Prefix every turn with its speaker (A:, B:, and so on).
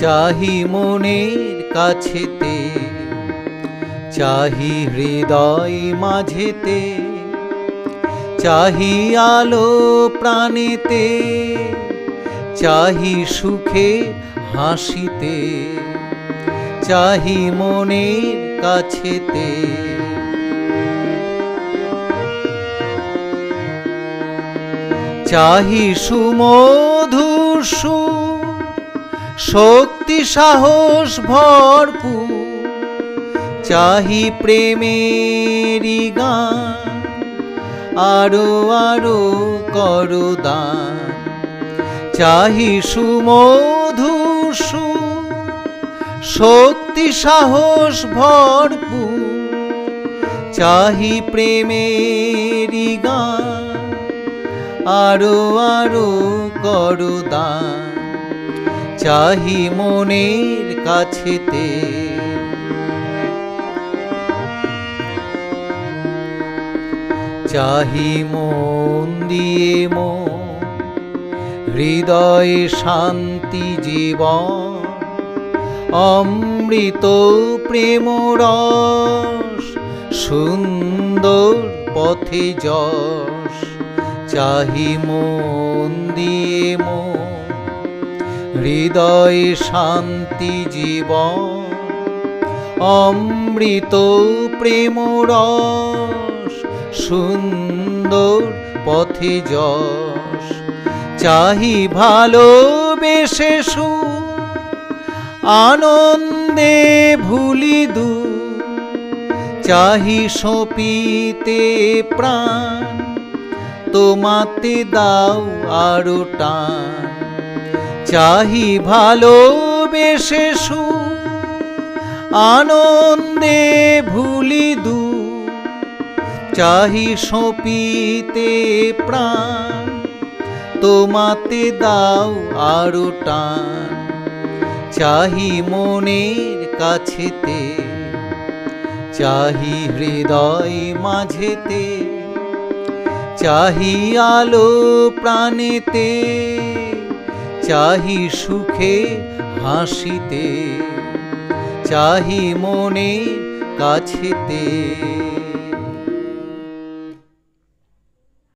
A: চাহি মনের কাছেতে, চাহি হৃদয় মাঝেতে, চাহি আলো প্রাণেতে, চাহি সুখে হাসিতে, চাহি মনের কাছেতে। চাহি সুমধুর সুর শক্তি সাহস ভরপুর, চাহি প্রেমেরই গান, আরও আরও করো দান। চাহি সুমধুর সুর শক্তি সাহস ভরপুর, চাহি প্রেমেরই গান, আরও আরও করো দান। চাহি মনের কাছেতে। চাহি মন দিয়ে মন, হৃদয়ে শান্তি জীবন, অমৃত প্রেম রস, সুন্দর পথে যশ। চাহি মন দিয়ে মন হৃদয়ে শান্তি জীবন, অমৃত প্রেম রস, সুন্দর পথে যশ। চাহি ভালোবেসে সু, আনন্দে ভুলি দু। চাহি সপিতে প্রাণ, তোমাতে দাও আরও টান। চাহি ভালোবেসে সু, আনন্দে ভুলি দু, চাহি সপিতে প্রাণ, তোমাতে দাও আরও টান, চাহি মনের কাছেতে, চাহি হৃদয় মাঝেতে, চাহি আলো প্রাণেতে চাহি সুখে হাসিতে চাহি মনে কাছেতে।